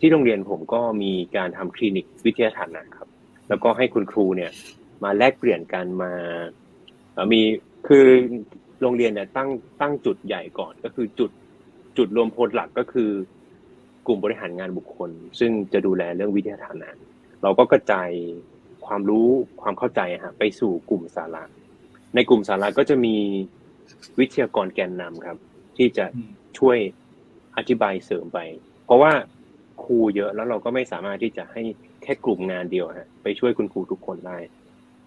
ที่โรงเรียนผมก็มีการทำคลินิกวิทยาฐานะครับ แล้วก็ให้คุณครูเนี่ย มาแลกเปลี่ยนกันมาเอ่อมีคือโรงเรียนเนี่ยตั้งตั้งจุดใหญ่ก่อนก็คือจุดจุดรวมพลหลักก็คือกลุ่มบริหารงานบุคคล ซึ่งจะดูแลเรื่องวิทยาฐานะเราก็กระจายความรู้ความเข้าใจฮะไปสู่กลุ่มสาระในกลุ่มสาระก็จะมีวิทยากรแกนนำครับ ที่จะอืมช่วยอธิบายเสริมไป เพราะว่า ครูเยอะแล้วเราก็ไม่สามารถที่จะให้แค่กลุ่มงานเดียวฮะไปช่วยคุณครูทุกคนได้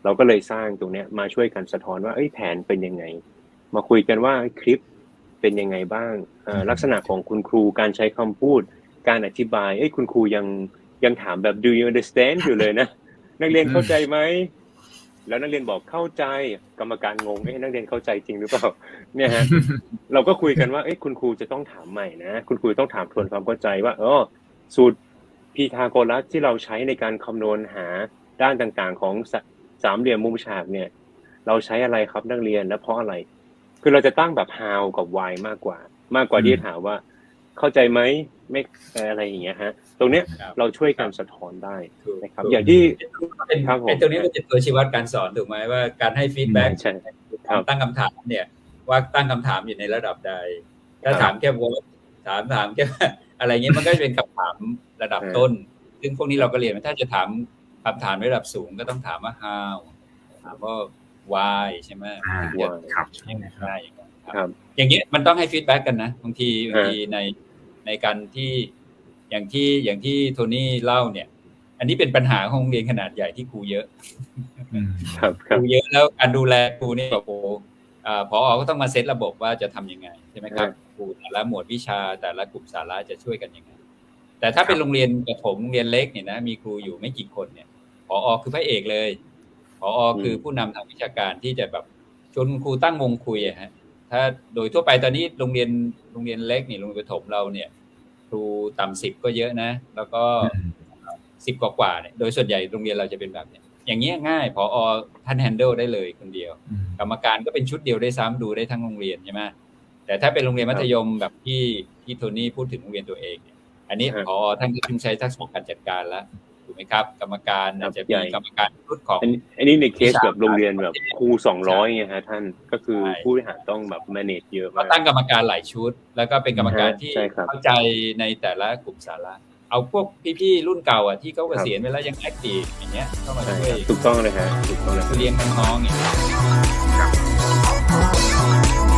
เราก็เลยสร้างตรงเนี้ยมาช่วยกันสะท้อนว่าเอ้ยแผนเป็นยังไง มาคุยกันว่าคลิปเป็นยังไงบ้างเอ่อลักษณะของคุณครูการใช้คำพูด การอธิบายเอ้ยคุณครูยังยังถามแบบ do you understand อยู่เลยนะนักเรียนเข้าใจไหมแล้วนักเรียนบอกเข้าใจกรรมการงงเอ้ยนักเรียนเข้าใจจริงหรือเปล่าเนี่ยฮะเราก็คุยกันว่าเอ้ยคุณครูจะต้องถามใหม่นะคุณครูต้องถามทวนความเข้าใจว่าเออ สูตรพีทาโกรัสที่เราใช้ในการคำนวณหาด้านต่างๆ ของสสามเหลี่ยมมุมฉากเนี่ย เราใช้อะไรครับนักเรียนและเพราะอะไร คือเราจะตั้งแบบ how กับ why มากกว่า มากกว่าที่จะถามว่า เข้าใจไหมไม่เอ่ออะไรอย่างเงี้ยฮะ ตรงเนี้ยครับเราช่วยกันสะท้อนได้ถูกนะครับถูกอย่างที่เป็นครับผมไอ้ตัวนี้เป็นตัวชี้วัดการสอนถูกไหมว่าการให้ฟีดแบ็กใช่ครับตั้งคำถามเนี่ย ว่าตั้งคำถามอยู่ในระดับใด ถ้าครับถามแค่ว่าถามถามแค่ อะไรเงี้ยมันก็จะเป็นคำถามระดับเออต้น ซึ่งพวกนี้เราก็เรียนมาถ้าจะถามคำถามระดับสูงก็ต้องถามว่า how ถามว่า why ใช่ไหมอ่าว่าครับได้อย่างนั้นครับครับอย่างเงี้ยมันต้องให้ฟีดแบ็กกันนะบางทีบางฮะทีในในการที่อย่างที่อย่างที่โทนี่เล่าเนี่ย อันนี้เป็นปัญหาของโรงเรียนขนาดใหญ่ที่ครูเยอะอืมครับคครับรูเยอะแล้วการดูแลครูนี่แบบโอ้โหอ่าพอก็ต้องมาเซตระบบว่าจะทำยังไงใช่ไหมครับค รูแต่ละหมวดวิชาแต่ละกลุ่มสาระจะช่วยกันยังไงแต่ถ้าเป็นโรงเรียนประถมโรงเรียนเล็กเนี่ยนะมีครูอยู่ไม่กี่คนเนี่ยพอคือพระเอกเลยพอคือผู้นำทางวิชาการที่จะแบบชวนคุณครูตั้งวงคุยอะฮะถ้าโดยทั่วไปตอนนี้โรงเรียนโรงเรียนเล็กนี่โรงเรียนประถมเราเนี่ย ครูต่ำสิบก็เยอะนะ แล้วก็อืมสิบกว่าๆเนี่ยโดยส่วนใหญ่โรงเรียนเราจะเป็นแบบเนี้ยอย่างเงี้ยง่ายพอท่านแฮนเดิลได้เลยคนเดียวอืมกรรมการก็เป็นชุดเดียวได้ซ้ำดูได้ทั้งโรงเรียนใช่ไหม แต่ถ้าเป็นโรงเรียนมัธยมแบบที่ที่โทนี่พูดถึงโรงเรียนตัวเองเนี่ยอันนี้ครับพอท่านก็ต้องใช้ทักษะการจัดการแล้วถูกไหมครับ กรรมการครับอาจจะใหญ่มีกรรมการชุดของอันนี้อันนี้ในเคสวิชาแบบโรงเรียนแบบครูสองร้อยไงฮะท่านก็คือใช่ผู้บริหารต้องแบบ manage เยอะก็มากตั้งกรรมการหลายชุด แล้วก็เป็นกรรมการที่ใช่ครับเข้าใจในแต่ละกลุ่มสาระเอาพวกพี่ๆรุ่นเก่าอะที่เขาเกษียณไปแล้วยังแอคทีฟอย่างเงี้ยเข้ามาใช่ช่วยครับถูกต้องเลยฮะถูกต้องเลยเลี้ยงน้องๆอย่างเงี้ยครับ